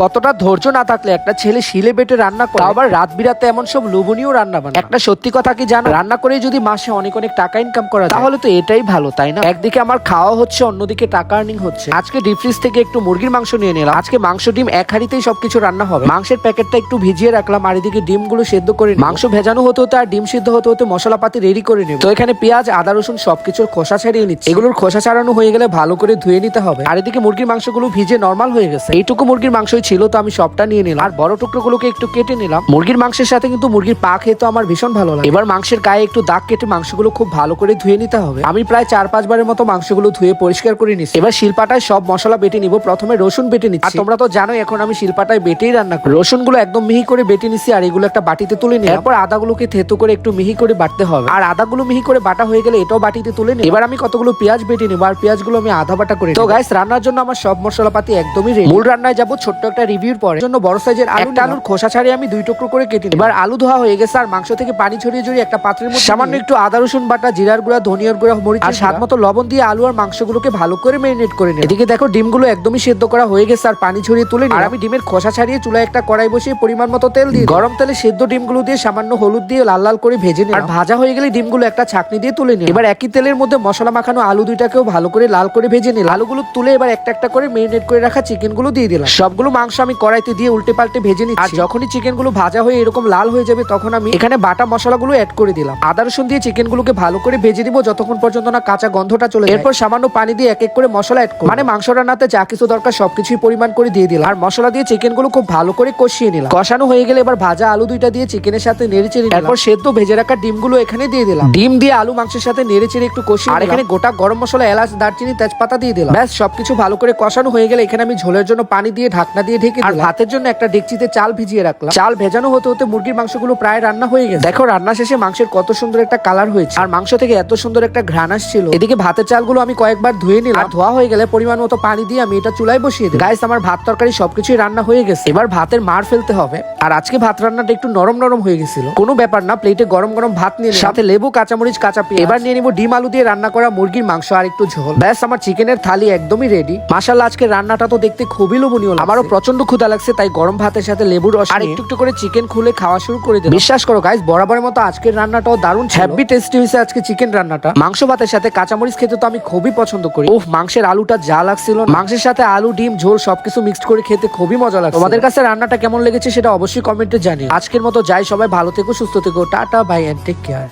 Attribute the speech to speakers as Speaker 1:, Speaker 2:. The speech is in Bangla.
Speaker 1: কতটা ধৈর্য না থাকলে একটা ছেলে শিলে বেটে রান্না করে আবার রাত বিরাতে এমন সব লোভনীয় রান্না বান্না একটা সত্যি কথা কি জানো? রান্না করে যদি মাসে অনেক অনেক টাকা ইনকাম করা তাহলে তো এটাই ভালো, তাই না? একদিকে আমার খাওয়া হচ্ছে, অন্যদিকে টাকা আর্নিং হচ্ছে। আজকে ডিপ ফ্রিজ থেকে একটু মুরগির মাংস নিয়ে নিলাম। আজকে মাংস, ডিম এক হাঁড়িতেই সবকিছু রান্না হবে। মাংসের প্যাকেটটা একটু ভিজিয়ে রাখলাম, আর এদিকে ডিমগুলো সেদ্ধ করে। মাংস ভেজানো হতে হতে আর ডিম সিদ্ধ হতে হতে মশলাপাতি রেডি করে নেব। তো এখানে পেঁয়াজ, আদা, রসুন সবকিছুর খোসা ছাড়িয়ে নিচ্ছি। এগুলোর খোসা ছাড়ানো হয়ে গেলে ভালো করে ধুয়ে নিতে হবে। আর এদিকে মুরগির মাংসগুলো ভিজে নর্মাল হয়ে গেছে। এইটুকু মুরগির মাংসই ছিল তো আমি সবটা নিয়ে নিলাম। আর বড় টুকরোগুলোকে একটু কেটে নিলাম। মুরগির মাংসের সাথে কিন্তু মুরগির পা খেয়ে তো আমার ভীষণ ভালো লাগে। এবার মাংসের গায়ে একটু দাগ কেটে মাংসগুলো খুব ভালো করে ধুয়ে নিতে হবে। আমি প্রায় চার পাঁচবারের মতো মাংসগুলো ধুয়ে পরিষ্কার করে নিচ্ছি এবার শিলপাটায় সব মশলা বেটে নিব। প্রথমে রসুন বেটে নিচ্ছি। আর তোমরা তো জানো এখন আমি শিলপাটায় বেটেই রান্না করি। রসুনগুলো একদম মিহি করে বেটে নিচ্ছি আর এগুলো একটা বাটিতে তুলে নিই এরপর আদাগুলোকে থেতো করে একটু মিহি করে বাটতে হবে। আর আদাগুলো মিহি করে বাটা হয়ে গেলে এটাও বাটিতে তুলে নিই এবার আমি কতগুলো পেঁয়াজ বেটে নেব। আর পেঁয়াজগুলো আমি আধা বাটা করে তো গাইস রান্নার জন্য আমার সব মশলাপাতি একদমই রেডি মূল রান্নায় যাব ছোট্ট একটা রিভিউর পরে জন্য বড় সাইজের আলু একটা আলুর খোসা ছাড়িয়ে আমি দুই টুকরো করে কেটে। এবার আলু ধোয়া হয়ে গেছে আর মাংস থেকে পানি ছড়িয়ে ছড়িয়ে একটা পাত্রের মধ্যে সামান্য একটু আদা রসুন বাটা জিরার গুঁড়া ধনিয়ার গুঁড়া মরিচ আর স্বাদ মতো লবণ দিয়ে আলু আর মাংসগুলোকে ভালো করে ম্যারিনেট করে নিই এদিকে দেখো ডিমগুলো একদমই সেদ্ধ করা হয়ে গেছে আর পানি ছড়িয়ে তুলে আর আমি ডিমের খোসা ছাড়িয়ে চুলায় একটা কড়াই বসিয়ে পরিমাণ মতো তেল দিয়ে দিই। গরম তেলে সেদ্ধ ডিমগুলো দিয়ে সামান্য হলুদ দিয়ে লাল লাল করে ভেজে নিই আর ভাজা হয়ে গেলে ডিমগুলো একটা ছাকনি দিয়ে তুলে নিই এবার একই তেলের মধ্যে মশলা মাখানো আলু দুইটাকেও ভালো করে লাল করে ভেজে নিই আলুগুলো তুলে এবার একটা একটা করে মেরিনেট করে রাখা চিকেনগুলো দিয়ে দিলাম। সবগুলো মাংস আমি কড়াইতে দিয়ে উল্টে পাল্টে ভেজে নিচ্ছি। আর যখনই চিকেনগুলো ভাজা হয়ে এরকম লাল হয়ে যাবে তখন আমি এখানে বাটা মশলাগুলো অ্যাড করে দিলাম। আদা রসুন দিয়ে চিকেন গুলোকে ভালো করে ভেজে দিব যতক্ষণ পর্যন্ত না কাঁচা গন্ধটা চলে এরপর সামান্য পানি দিয়ে এক এক করে মশলা অ্যাড করি মানে মাংস রান্নাতে যা কিছু দরকার সবকিছুই পরিমাণ করে দিয়ে দিলাম। আর মশলা দিয়ে চিকেনগুলো খুব ভালো করে কষিয়ে নিলাম। কষানো হয়ে গেলে এবার ভাজা আলু দুইটা দিয়ে চিকেনের সাথে নেড়ে চেড়ে এরপর সেদ্ধ ভেজে রাখা ডিমগুলো এখানে দিয়ে দিলাম। ডিম দিয়ে আলু মাংসের সাথে নেড়ে চেড়ে একটু কষিয়ে আর এখানে গোটা গরম মশলা এলাচ দারচিনি তেজপাতা দিয়ে দিলাম। ব্যাস সবকিছু ভালো করে কষানো হয়ে গেলে এখানে আমি ঝোলের জন্য পানি দিয়ে ঢাকনা দিয়ে ঢেকে আর ভাতের জন্য একটা ডেকচিতে চাল ভিজিয়ে রাখলাম। চাল ভেজানো হতে হতে মুরগির মাংসগুলো প্রায় রান্না হয়ে গেছে। দেখো রান্না শেষে মাংসের কত সুন্দর একটা কালার হয়েছে। আর মাংস থেকে এত সুন্দর একটা ঘ্রাণ আসছিল। এদিকে ভাতের চালগুলো আমি কয়েকবার ধুয়ে নিলাম। ধোয়া হয়ে গেলে পরিমাণ মতো পানি দিয়ে আমি এটা চুলায় বসিয়ে দিই গাইস আমার ভাত তরকারি সবকিছুই রান্না হয়ে গেছে। এবার ভাতের মার ফেলতে হবে। আর আজকে ভাত রান্নাটা একটু নরম নরম হয়ে গেছিল। কোনো ব্যাপার না প্লেটে গরম গরম ভাত নিয়ে সাথে লেবু কাঁচামরিচ কাঁচা পেঁয়াজ। এবার নিয়ে নিবো ডিম আলু দিয়ে রান্না করা মুরগির মাংস আর একটু ঝোল। ব্যাস আমার চিকেনের থালি একদমই রেডি মাসাল্লাহ আজকে রান্নাটা তো দেখতে খুবই লোভনীয়। আমারও প্রচণ্ড ক্ষুধা লাগছে তাই গরম ভাতের সাথে লেবুর রস আর একটু একটু করে চিকেন খুলে খাওয়া শুরু করে দিলাম। বিশ্বাস করো গাইস বরাবরের মতো আজকের রান্নাটাও দারুণ হ্যাপি টেস্টি হয়েছে আজকে চিকেন রান্নাটা। মাংস ভাতের সাথে কাঁচামরিচ খেতে তো আমি খুবই পছন্দ করি। ওহ মাংসের আলুটা যা লাগছিল মাংসের সাথে আলু ডিম ঝোল সবকিছু মিক্সড করে খেতে খুবই মজা লাগছে। তোমাদের কাছে রান্নাটা কেমন লেগেছে সেটা অবশ্যই কমেন্টে জানি আজকের মতো যাই সবাই ভালো থেকো সুস্থ থেকো tata bye and take care